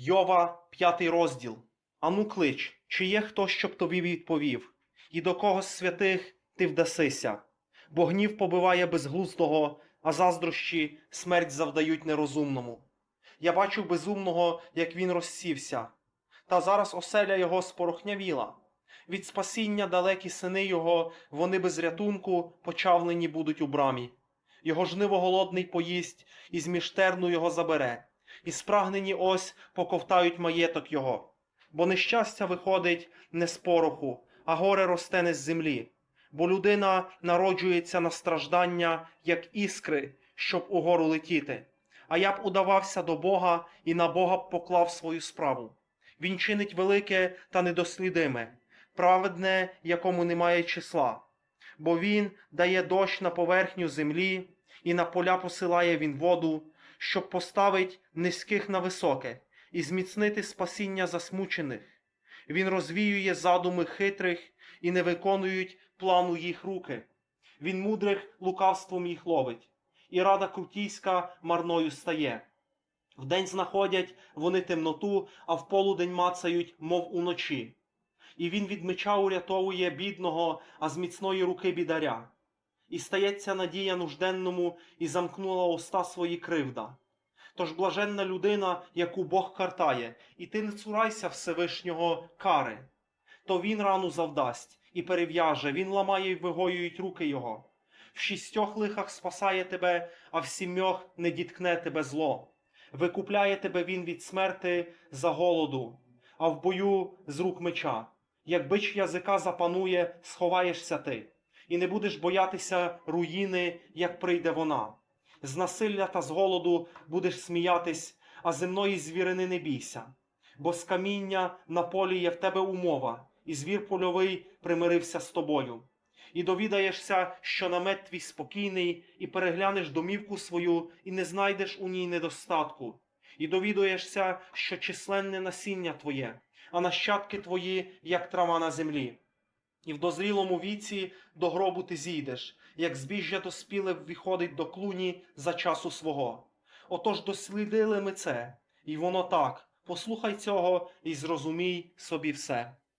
Йова, п'ятий розділ. Ану клич, чи є хто, щоб тобі відповів, і до кого з святих ти вдасися, бо гнів побиває безглуздого, а заздрощі смерть завдають нерозумному. Я бачив безумного, як він розсівся, та зараз оселя його спорохнявіла. Від спасіння далекі сини його, вони без рятунку почавлені будуть у брамі. Його жниво голодний поїсть, і з міжтерну його забере, і спрагнені ось поковтають маєток його. Бо нещастя виходить не з пороху, а горе росте не з землі. Бо людина народжується на страждання, як іскри, щоб угору летіти. А я б удавався до Бога і на Бога б поклав свою справу. Він чинить велике та недослідиме, праведне, якому немає числа. Бо він дає дощ на поверхню землі, і на поля посилає він воду, щоб поставить низьких на високе і зміцнити спасіння засмучених. Він розвіює задуми хитрих і не виконують плану їх руки. Він мудрих лукавством їх ловить, і рада крутійська марною стає. Вдень знаходять вони темноту, а в полудень мацають, мов уночі. І він від меча урятовує бідного, а з міцної руки бідаря. І стається надія нужденному, і замкнула уста свої кривда. Тож блаженна людина, яку Бог картає, і ти не цурайся Всевишнього кари. То він рану завдасть і перев'яже, він ламає й вигоюють руки його. В шістьох лихах спасає тебе, а в сімьох не діткне тебе зло. Викупляє тебе він від смерти за голоду, а в бою з рук меча. Як бич язика запанує, сховаєшся ти, і не будеш боятися руїни, як прийде вона. З насилля та з голоду будеш сміятись, а земної звірини не бійся. Бо з каміння на полі є в тебе умова, і звір польовий примирився з тобою. І довідаєшся, що намет твій спокійний, і переглянеш домівку свою, і не знайдеш у ній недостатку. І довідуєшся, що численне насіння твоє, а нащадки твої, як трава на землі. І в дозрілому віці до гробу ти зійдеш, як збіжжя доспіле виходить до клуні за часу свого. Отож дослідили ми це, і воно так. Послухай цього і зрозумій собі все.